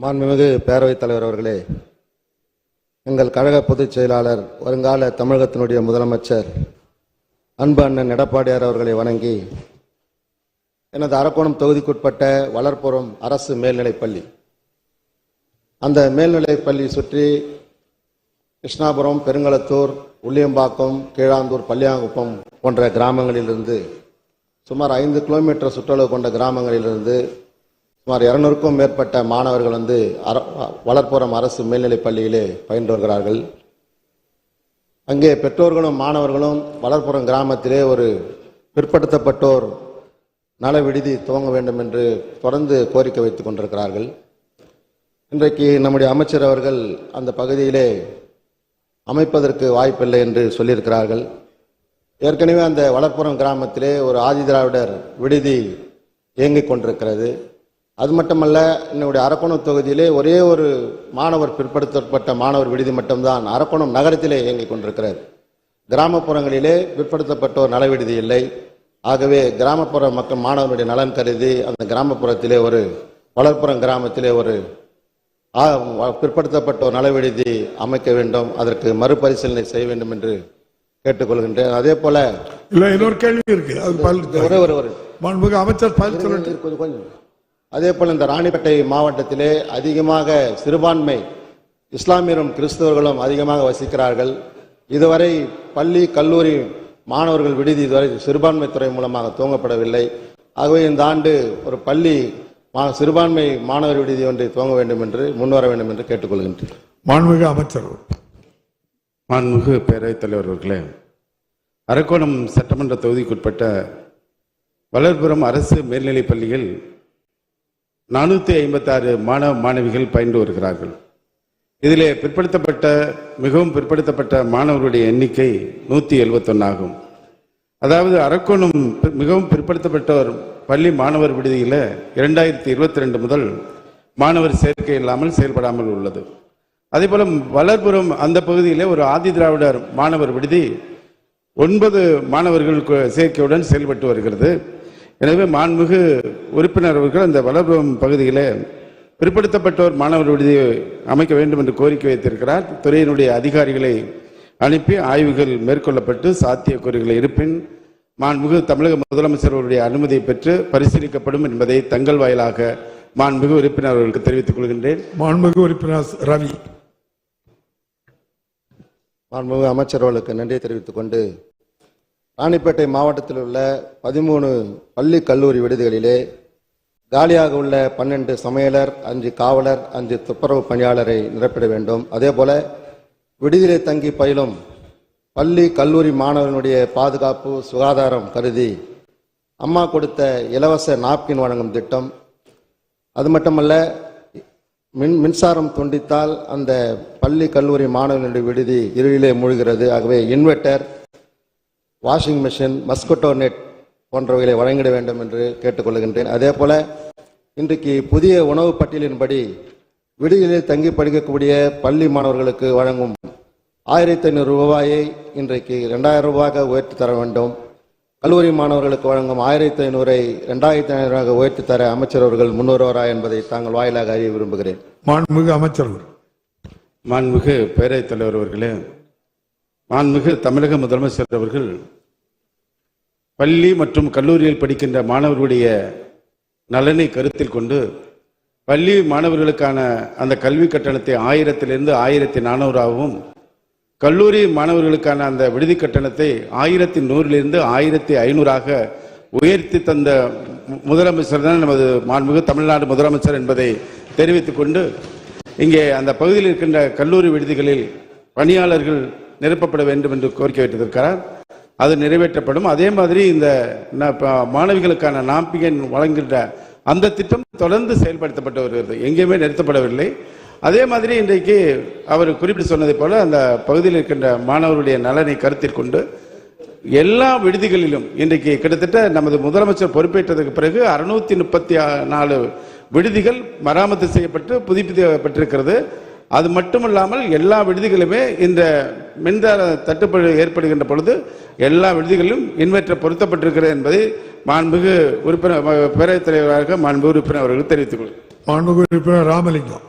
மாண்புமிகு பேரவைத் தலைவர் அவர்களே எங்கள் கழக பொதுச் செயலாளர் வருங்கால தமிழகத்தினுடைய முதலமைச்சர் அன்பு அண்ணன் எடப்பாடியார் அவர்களை வணங்கி எனது அரக்கோணம் தொகுதிக்குட்பட்ட வளர்ப்புறம் அரசு மேல்நிலைப்பள்ளி அந்த மேல்நிலைப்பள்ளி சுற்றி கிருஷ்ணாபுரம் பெருங்களத்தூர் உள்ளியம்பாக்கம் கீழாந்தூர் பள்ளியாங்குப்பம் போன்ற கிராமங்களிலிருந்து சுமார் ஐந்து கிலோமீட்டர் சுற்றளவு கொண்ட கிராமங்களிலிருந்து சுமார் இருநூறுக்கும் மேற்பட்ட மாணவர்கள் வந்து அர வளர்ப்புறம் அரசு மேல்நிலைப் பள்ளியிலே பயின்று வருகிறார்கள் அங்கே பெற்றோர்களும் மாணவர்களும் வளர்ப்புறம் கிராமத்திலே ஒரு பிற்படுத்தப்பட்டோர் நல விடுதி துவங்க வேண்டும் என்று தொடர்ந்து கோரிக்கை வைத்துக் கொண்டிருக்கிறார்கள். இன்றைக்கு நம்முடைய அமைச்சர் அவர்கள் அந்த பகுதியிலே அமைப்பதற்கு வாய்ப்பில்லை என்று சொல்லியிருக்கிறார்கள். ஏற்கனவே அந்த வளர்ப்புறம் கிராமத்திலே ஒரு ஆதிதிராவிடர் விடுதி இயங்கிக் கொண்டிருக்கிறது. அது மட்டுமல்ல என்னுடைய அரக்கோணம் தொகுதியிலே ஒரே ஒரு மாணவர் பிற்படுத்தப்பட்ட மாணவர் விடுதி மட்டும்தான் அரக்கோணம் நகரத்திலே இயங்கிக் கொண்டிருக்கிறது கிராமப்புறங்களிலே பிற்படுத்தப்பட்டோர் நல விடுதி இல்லை. ஆகவே கிராமப்புற மக்கள் மாணவர்களுடைய நலன் கருதி அந்த கிராமப்புறத்திலே ஒரு வளர்ப்புறம் கிராமத்திலே ஒரு பிற்படுத்தப்பட்டோர் நல விடுதி அமைக்க வேண்டும் அதற்கு மறுபரிசீலனை செய்ய வேண்டும் என்று கேட்டுக்கொள்கின்றேன். அதே போல இல்ல இன்னொரு கேள்வி இருக்கு. அது ஒரே ஒரு அமைச்சர் கொஞ்சம். அதே போல இந்த ராணிப்பேட்டை மாவட்டத்திலே அதிகமாக சிறுபான்மை இஸ்லாமியரும் கிறிஸ்தவர்களும் அதிகமாக வசிக்கிறார்கள். இதுவரை பள்ளி கல்லூரி மாணவர்கள் விடுதி இதுவரை சிறுபான்மை துறை மூலமாக துவங்கப்படவில்லை. ஆகவே இந்த ஆண்டு ஒரு பள்ளி மா- சிறுபான்மை மாணவர் விடுதி ஒன்றை துவங்க வேண்டும் என்று முன்வர வேண்டும் என்று கேட்டுக்கொள்கின்றேன். மாண்புமிகு அமைச்சர் மாண்புமிகு பேரவைத் தலைவர் அவர்களே அரக்கோணம் சட்டமன்ற தொகுதிக்குட்பட்ட வளர்புரம் அரசு மேல்நிலைப் பள்ளியில் நானூற்றி ஐம்பத்தாறு மாணவ மாணவிகள் பயின்று வருகிறார்கள். இதிலே பிற்படுத்தப்பட்ட மிகவும் பிற்படுத்தப்பட்ட மாணவர்களுடைய எண்ணிக்கை நூற்றி ஆகும் அதாவது அரக்கோணம் மிகவும் பிற்படுத்தப்பட்டவர் பள்ளி மாணவர் விடுதியில் இரண்டாயிரத்தி இருபத்தி ரெண்டு முதல் மாணவர் சேர்க்கை இல்லாமல் செயல்படாமல் உள்ளது. அதேபோல வளர்புறம் அந்த பகுதியிலே ஒரு ஆதி திராவிடர் மாணவர் விடுதி ஒன்பது மாணவர்கள் சேர்க்கையுடன் செயல்பட்டு வருகிறது. எனவே மாண்புமிகு உறுப்பினர் அவர்கள் அந்த வளர்புறம் பகுதியிலே பிற்படுத்தப்பட்டோர் மாணவர் விடுதியை அமைக்க வேண்டும் என்று கோரிக்கை வைத்திருக்கிறார். துறையினுடைய அதிகாரிகளை அனுப்பி ஆய்வுகள் மேற்கொள்ளப்பட்டு சாத்தியக்கூறுகள் இருப்பின் மாண்புமிகு தமிழக முதலமைச்சர் அவருடைய அனுமதியை பெற்று பரிசீலிக்கப்படும் என்பதை தங்கள் வாயிலாக மாண்புமிகு உறுப்பினர் அவர்களுக்கு தெரிவித்துக் கொள்கின்றேன். மாண்புமிகு உறுப்பினர் ரவி. மாண்புமிகு அமைச்சர் அவர்களுக்கு நன்றியை தெரிவித்துக் கொண்டு ராணிப்பேட்டை மாவட்டத்தில் உள்ள பதிமூணு பள்ளி கல்லூரி விடுதிகளிலே காலியாக உள்ள பன்னெண்டு சமையலர் அஞ்சு காவலர் அஞ்சு துப்புரவு பணியாளரை நிரப்பிட வேண்டும். அதே போல விடுதியிலே தங்கி பயிலும் பள்ளி கல்லூரி மாணவர்களுடைய பாதுகாப்பு சுகாதாரம் கருதி அம்மா கொடுத்த இலவச நாப்கின் வழங்கும் திட்டம். அது மட்டுமல்ல மின் மின்சாரம் துண்டித்தால் அந்த பள்ளி கல்லூரி மாணவர்களுடைய விடுதி இருளிலே மூழ்கிறது. ஆகவே inverter washing machine mosquito net போன்றவைகளை வழங்கிட வேண்டும் என்று கேட்டுக்கொள்கின்றேன். அதே போல இன்றைக்கு புதிய உணவு பட்டியலின்படி விடுதிகளில் தங்கி படிக்கக்கூடிய பள்ளி மாணவர்களுக்கு வழங்கும் ஆயிரத்தி ஐநூறு ரூபாயை இன்றைக்கு ரெண்டாயிரம் ரூபாயாக உயர்த்தி தர வேண்டும். கல்லூரி மாணவர்களுக்கு வழங்கும் ஆயிரத்தி ஐநூறை ரெண்டாயிரத்தி ஐநூறாக உயர்த்தி தர அமைச்சர் அவர்கள் முன்வருவாரா என்பதை தாங்கள் வாயிலாக அறிய விரும்புகிறேன். மாண்புமிகு அமைச்சர் மாண்புமிகு பேரவைத் தலைவர் அவர்களே மாண்புமிகு தமிழக முதலமைச்சர் அவர்கள் பள்ளி மற்றும் கல்லூரியில் படிக்கின்ற மாணவர்களுடைய நலனை கருத்தில் கொண்டு பள்ளி மாணவர்களுக்கான அந்த கல்வி கட்டணத்தை ஆயிரத்திலிருந்து ஆயிரத்தி நானூறாகவும் கல்லூரி மாணவர்களுக்கான அந்த விடுதி கட்டணத்தை ஆயிரத்தி நூறிலிருந்து ஆயிரத்தி ஐநூறாக உயர்த்தி தந்த மு- முதலமைச்சர் தான் நமது மாண்புமிகு தமிழ்நாடு முதலமைச்சர் என்பதை தெரிவித்துக் கொண்டு இங்கே அந்த பகுதியில் இருக்கின்ற கல்லூரி விடுதிகளில் பணியாளர்கள் நிரப்பப்பட வேண்டும் என்று கோரிக்கை வைத்திருக்கிறார். அது நிறைவேற்றப்படும். அதே மாதிரி இந்த மாணவிகளுக்கான நாம்பிகன் வழங்குகின்ற அந்த திட்டம் தொடர்ந்து செயல்படுத்தப்பட்டு வருகிறது. எங்கேயுமே நிறுத்தப்படவில்லை. அதே மாதிரி இன்றைக்கு அவர் குறிப்பிட்டு சொன்னதை போல அந்த பகுதியில் இருக்கின்ற மாணவர்களுடைய நலனை கருத்தில் கொண்டு எல்லா விடுதிகளிலும் இன்றைக்கு கிட்டத்தட்ட நமது முதலமைச்சர் பொறுப்பேற்றதுக்கு பிறகு அறுநூத்தி முப்பத்தி நாலு விடுதிகள் மராமத்து செய்யப்பட்டு புதுப்பிக்கப்பட்டிருக்கிறது. அது மட்டுமல்லாமல் எல்லா விடுதிகளுமே இந்த மின்சார தட்டுப்பாடு ஏற்படுகின்ற பொழுது எல்லா விடுதிகளிலும் இன்வெர்டர் பொருத்தப்பட்டிருக்கிறது என்பதை மாண்புமிகு உறுப்பினர் பேரவைத் தலைவராக மாண்பு உறுப்பினர் அவர்கள் தெரிவித்துக் கொள்கிறேன். மாண்புமிகு உறுப்பினர் ராமலிங்கம்.